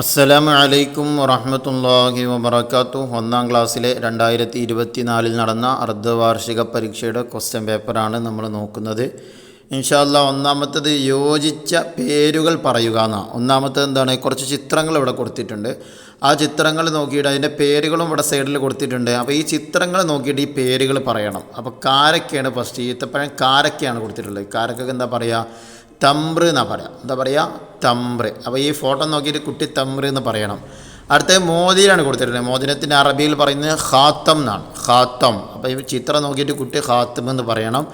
അസ്സലാമു അലൈക്കും വറഹമത്തല്ലാഹി വബർക്കാത്തു ഒന്നാം ക്ലാസ്സിലെ രണ്ടായിരത്തി ഇരുപത്തിനാലിൽ നടന്ന അർദ്ധവാർഷിക പരീക്ഷയുടെ ക്വസ്റ്റ്യൻ പേപ്പറാണ് നമ്മൾ നോക്കുന്നത്. ഇൻഷാല്ല ഒന്നാമത്തത് യോജിച്ച പേരുകൾ പറയുക എന്നാണ് ഒന്നാമത്തത് എന്താണ്? കുറച്ച് ചിത്രങ്ങൾ ഇവിടെ കൊടുത്തിട്ടുണ്ട്. ആ ചിത്രങ്ങൾ നോക്കിയിട്ട് അതിന്റെ പേരുകളും ഇവിടെ സൈഡിൽ കൊടുത്തിട്ടുണ്ട്. അപ്പോൾ ഈ ചിത്രങ്ങൾ നോക്കിയിട്ട് ഈ പേരുകൾ പറയണം. അപ്പോൾ കാരക്കയാണ് ഫസ്റ്റ് ഈത്തപ്പഴം കാരക്കയാണ് കൊടുത്തിട്ടുള്ളത്. കാരക്കൊക്കെ എന്താ പറയുക തമ്പ്ര് എന്നാണ് പറയാം. എന്താ പറയുക തമ്പ്ര. അപ്പോൾ ഈ ഫോട്ടോ നോക്കിയിട്ട് കുട്ടി തമ്പ്ര എന്ന് പറയണം. അടുത്ത മോതിരാണ് കൊടുത്തിട്ടുള്ളത്. മോതിരത്തിന്റെ അറബിയിൽ പറയുന്നത് ഖാത്തം എന്നാണ്. ഖാത്തം. അപ്പോൾ ഈ ചിത്രം നോക്കിയിട്ട് കുട്ടി ഖാത്തം എന്ന് പറയണം.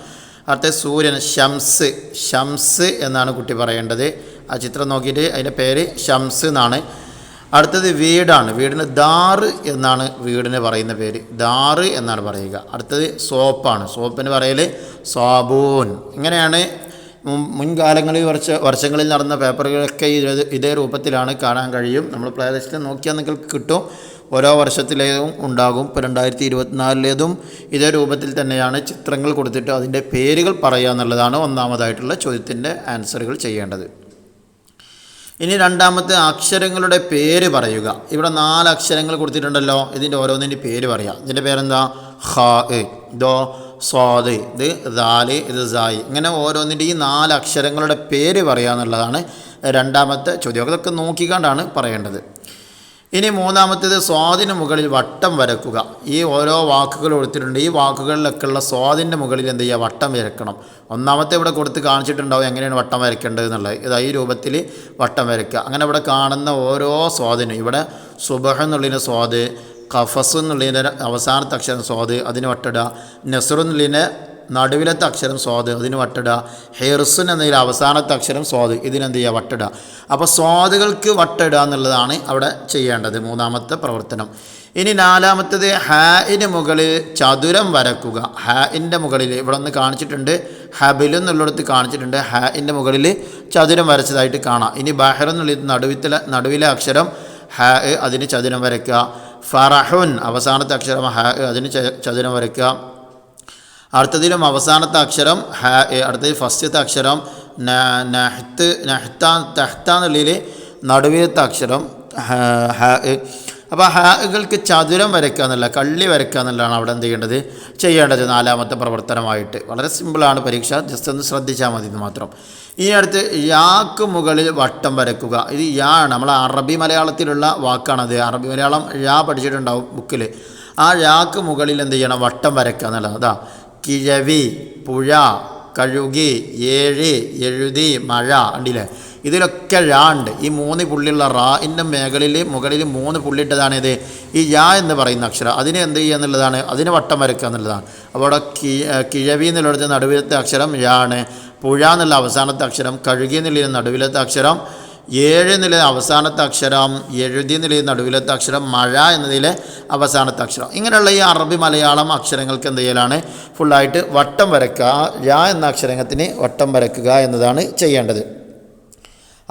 അടുത്ത സൂര്യൻ ഷംസ് ഷംസ് എന്നാണ് കുട്ടി പറയേണ്ടത്. ആ ചിത്രം നോക്കിയിട്ട് അതിന്റെ പേര് ഷംസ് എന്നാണ്. അടുത്തത് വീടാണ്. വീടിന് ദാറ് എന്നാണ് വീടിന് പറയുന്ന പേര്. ദാറ് എന്നാണ് പറയുക. അടുത്തത് സോപ്പാണ്. സോപ്പിന് പറയൽ സാബൂൻ. ഇങ്ങനെയാണ് മുൻകാലങ്ങളിൽ വർഷ വർഷങ്ങളിൽ നടന്ന പേപ്പറുകളൊക്കെ ഇത് രൂപത്തിലാണ് കാണാൻ കഴിയും. നമ്മൾ പ്ലേലിസ്റ്റ് നോക്കിയാൽ നിങ്ങൾക്ക് കിട്ടും. ഓരോ വർഷത്തിലേതും ഉണ്ടാകും. ഇപ്പോൾ രണ്ടായിരത്തി ഇരുപത്തിനാലിലേതും ഇതേ രൂപത്തിൽ തന്നെയാണ് ചിത്രങ്ങൾ കൊടുത്തിട്ട് അതിന്റെ പേരുകൾ പറയുക എന്നുള്ളതാണ് ഒന്നാമതായിട്ടുള്ള ചോദ്യത്തിന്റെ ആൻസറുകൾ ചെയ്യേണ്ടത്. ഇനി രണ്ടാമത്തെ അക്ഷരങ്ങളുടെ പേര് പറയുക. ഇവിടെ നാല് അക്ഷരങ്ങൾ കൊടുത്തിട്ടുണ്ടല്ലോ. ഇതിന്റെ ഓരോന്നിന്റെ പേര് പറയാം ഇതിന്റെ പേരെന്താ? ഖ ദോ സ്വാദ് ഇത് ദാൽ ഇത് സായി. ഇങ്ങനെ ഓരോന്നിന്റെ ഈ നാല് അക്ഷരങ്ങളുടെ പേര് പറയുക എന്നുള്ളതാണ് രണ്ടാമത്തെ ചോദ്യം. അതൊക്കെ നോക്കിക്കാണ്ടാണ് പറയേണ്ടത്. ഇനി മൂന്നാമത്തേത് സ്വാദിന് മുകളിൽ വട്ടം വരക്കുക. ഈ ഓരോ വാക്കുകൾ കൊടുത്തിട്ടുണ്ട്. ഈ വാക്കുകളിലൊക്കെ ഉള്ള സ്വാദിന്റെ മുകളിൽ എന്ത് ചെയ്യുക? വട്ടം വരക്കണം ഒന്നാമത്തെ ഇവിടെ കൊടുത്ത് കാണിച്ചിട്ടുണ്ടാവും എങ്ങനെയാണ് വട്ടം വരയ്ക്കേണ്ടത് എന്നുള്ളത്. ഇതാ ഈ രൂപത്തിൽ വട്ടം വരയ്ക്കുക. അങ്ങനെ ഇവിടെ കാണുന്ന ഓരോ സ്വാദിനും ഇവിടെ സുബഹ എന്നുള്ളതിന് സ്വാദ് കഫസ് എന്നുള്ളതിന്റെ അവസാനത്തെ അക്ഷരം സ്വാദ് അതിന് വട്ടട. നെസറു എന്നുള്ളതിന്റെ നടുവിലത്തെ അക്ഷരം സ്വാദ് അതിന് വട്ടട. ഹെർസുൻ എന്നതിൽ അവസാനത്തെ അക്ഷരം സ്വാദ് ഇതിനെന്ത് ചെയ്യുക? വട്ടട. അപ്പോൾ സ്വാദുകൾക്ക് വട്ടട എന്നുള്ളതാണ് അവിടെ ചെയ്യേണ്ടത് മൂന്നാമത്തെ പ്രവർത്തനം. ഇനി നാലാമത്തത് ഹായിന് മുകളിൽ ചതുരം വരക്കുക. ഹായിന്റെ മുകളിൽ ഇവിടെ ഒന്ന് കാണിച്ചിട്ടുണ്ട്. ഹബിൽ എന്നുള്ളിടത്ത് കാണിച്ചിട്ടുണ്ട്. ഹായിന്റെ മുകളിൽ ചതുരം വരച്ചതായിട്ട് കാണാം. ഇനി ബഹർ എന്നുള്ളത് നടുവിലെ നടുവിലെ അക്ഷരം ഹാ അതിന് ചതുരം വരയ്ക്കുക. ഫറഹുൻ അവസാനത്തെ അക്ഷരം ഹാ അതിന് ചതുരം വരയ്ക്കുക. അടുത്തതിലും അവസാനത്തെ അക്ഷരം ഹ അടുത്തത് ഫസ്റ്റത്തെ അക്ഷരം നഹ്ത്ത് തഹ്ത്ത എന്നുള്ളതിൽ നടുവിലത്തെ അക്ഷരം ഹ അപ്പോൾ ഹാഗുകൾക്ക് ചതുരം വരയ്ക്കുക എന്നല്ല കള്ളി വരയ്ക്കുക എന്നുള്ളതാണ് അവിടെ എന്ത് ചെയ്യേണ്ടത്? ചെയ്യേണ്ടത് നാലാമത്തെ പ്രവർത്തനമായിട്ട്. വളരെ സിമ്പിളാണ് പരീക്ഷ ജസ്റ്റ് ഒന്ന് ശ്രദ്ധിച്ചാൽ മതി ഇത് മാത്രം. ഇനി അടുത്ത് യാക്ക് മുകളിൽ വട്ടം വരയ്ക്കുക. ഇത് യാ ആണ്. നമ്മൾ അറബി മലയാളത്തിലുള്ള വാക്കാണത് അറബി മലയാളം യാ പഠിച്ചിട്ടുണ്ടാവും ബുക്കിൽ ആ യാക്ക് മുകളിൽ എന്ത് ചെയ്യണം? വട്ടം വരയ്ക്കുക എന്നുള്ളത് അതാ കിഴവി പുഴ കഴുകി ഏഴ് എഴുതി മഴ ഉണ്ടില്ലേ ഇതിലൊക്കെ ഴാ ഉണ്ട്. ഈ മൂന്ന് പുള്ളിയുള്ള റാഇന്റെ മേഖലയിൽ മുകളിൽ മൂന്ന് പുള്ളിയിട്ടതാണ് ഇത്. ഈ യാ എന്ന് പറയുന്ന അക്ഷരം അതിനെ എന്ത് ചെയ്യുക എന്നുള്ളതാണ് അതിന് വട്ടം വരക്കുക എന്നുള്ളതാണ്. അപ്പോൾ അവിടെ കി കിഴവി എന്നുള്ളിടത്ത് നടുവിലത്തെ അക്ഷരം യാണ് പുഴ എന്നുള്ള അവസാനത്തെ അക്ഷരം കഴുകി എന്നുള്ള നടുവിലത്തെ അക്ഷരം ഏഴ് എന്നുള്ള അവസാനത്തെ അക്ഷരം എഴുതി എന്നുള്ള നടുവിലത്തെ അക്ഷരം മഴ എന്നതിലെ അവസാനത്തെ അക്ഷരം. ഇങ്ങനെയുള്ള ഈ അറബി മലയാളം അക്ഷരങ്ങൾക്ക് എന്ത് ചെയ്യലാണ്? ഫുള്ളായിട്ട് വട്ടം വരക്കുക യാ എന്ന അക്ഷരത്തിന് വട്ടം വരക്കുക എന്നതാണ് ചെയ്യേണ്ടത്.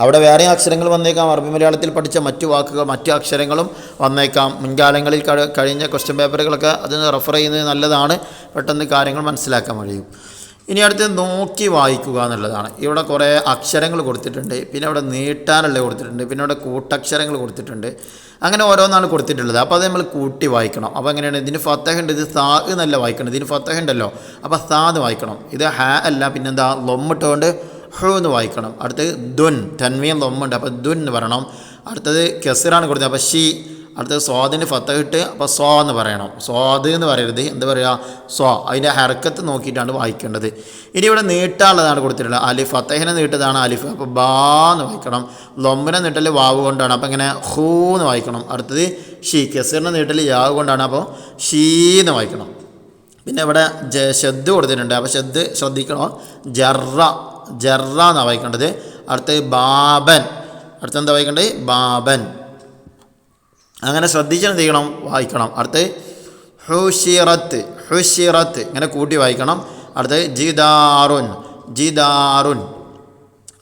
അവിടെ വേറെ അക്ഷരങ്ങൾ വന്നേക്കാം. അറബി മലയാളത്തിൽ പഠിച്ച മറ്റു വാക്കുകൾ മറ്റു അക്ഷരങ്ങളും വന്നേക്കാം. മുൻകാലങ്ങളിൽ കഴിഞ്ഞ ക്വസ്റ്റ്യൻ പേപ്പറുകളൊക്കെ അതിന് റെഫർ ചെയ്യുന്നത് നല്ലതാണ്. പെട്ടെന്ന് കാര്യങ്ങൾ മനസ്സിലാക്കാൻ കഴിയും. ഇനി അടുത്ത് നോക്കി വായിക്കുക എന്നുള്ളതാണ്. ഇവിടെ കുറേ അക്ഷരങ്ങൾ കൊടുത്തിട്ടുണ്ട്. പിന്നെ അവിടെ നീട്ടാനുള്ള കൊടുത്തിട്ടുണ്ട്. പിന്നെ അവിടെ കൂട്ടക്ഷരങ്ങൾ കൊടുത്തിട്ടുണ്ട്. അങ്ങനെ ഓരോന്നാണ് കൊടുത്തിട്ടുള്ളത്. അപ്പോൾ അത് നമ്മൾ കൂട്ടി വായിക്കണം. അപ്പോൾ എങ്ങനെയാണ്? ഇതിന് ഫത്തഹ ഉണ്ട് ഇത് സാ എന്നല്ല വായിക്കണം. ഇതിന് ഫത്തഹ ഉണ്ടല്ലോ അപ്പോൾ സാ എന്ന് വായിക്കണം. ഇത് ഹാ അല്ല പിന്നെന്താ? ലൊമ്മിട്ടുകൊണ്ട് ഹു എന്ന് വായിക്കണം. അടുത്തത് ദുൻ തന്മീൻ ലൊമ്മുണ്ട് അപ്പോൾ ദുൻ എന്ന് പറയണം. അടുത്തത് കെസിറാണ് കൊടുത്തത്. അപ്പോൾ ഷി അടുത്തത് സ്വാദിന് ഫത്തഹിട്ട് അപ്പോൾ സ്വാ എന്ന് പറയണം. സ്വാദ് എന്ന് പറയരുത്. എന്താ പറയുക സ്വാ. അതിന്റെ ഹർക്കത്ത് നോക്കിയിട്ടാണ് വായിക്കേണ്ടത്. ഇനി ഇവിടെ നീട്ടാനുള്ളതാണ് കൊടുത്തിട്ടുള്ളത്. അലിഫ് ഫത്തഹിനെ നീട്ടതാണ് അലിഫ്. അപ്പോൾ ബാ എന്ന് വായിക്കണം. ലൊമ്പിനെ നീട്ടൽ വാവ് കൊണ്ടാണ്. അപ്പോൾ ഇങ്ങനെ ഹൂ എന്ന് വായിക്കണം. അടുത്തത് ഷീ കെസിറിനെ നീട്ടൽ യാവ് കൊണ്ടാണ്. അപ്പോൾ ഷീ എന്ന് വായിക്കണം. പിന്നെ ഇവിടെ ജ ഷെദ് കൊടുത്തിട്ടുണ്ട്. അപ്പോൾ ഷെദ് ശ്രദ്ധിക്കണം? ജറ ജറ എന്നാണ് വായിക്കേണ്ടത്. അടുത്തത് ബാബൻ. അടുത്തെന്താ വായിക്കേണ്ടത്? ബാബൻ. അങ്ങനെ ശ്രദ്ധിച്ച് എന്ത് ചെയ്യണം? വായിക്കണം. അടുത്ത് ഹുഷിറത്ത്. ഹുഷിറത്ത്. ഇങ്ങനെ കൂട്ടി വായിക്കണം. അടുത്ത് ജിദാറുൻ. ജിദാറുൻ.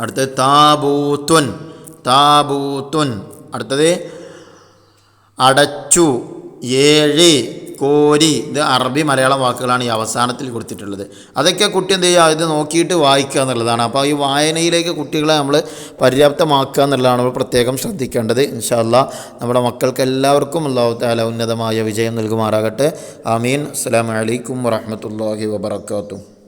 അടുത്തത് താബൂത്തുൻ. താബൂത്തുൻ. അടുത്തത് അടച്ചു. ഏഴ്. കോരി ഇത് അറബി മലയാളം വാക്കുകളാണ് ഈ അവസാനത്തിൽ കൊടുത്തിട്ടുള്ളത്. അതൊക്കെ കുട്ടി എന്ത് ചെയ്യുക? ഇത് നോക്കിയിട്ട് വായിക്കുക എന്നുള്ളതാണ്. അപ്പോൾ ഈ വായനയിലേക്ക് കുട്ടികളെ നമ്മൾ പര്യാപ്തമാക്കുക എന്നുള്ളതാണ് നമ്മൾ പ്രത്യേകം ശ്രദ്ധിക്കേണ്ടത്. ഇൻഷാല്ല നമ്മുടെ മക്കൾക്ക് എല്ലാവർക്കും അള്ളാഹു താല ഉന്നതമായ വിജയം നൽകുമാറാകട്ടെ. ആമീൻ. അസ്സാം വലൈക്കും വാഹമത്തല്ലാഹി വാബർക്കാത്തു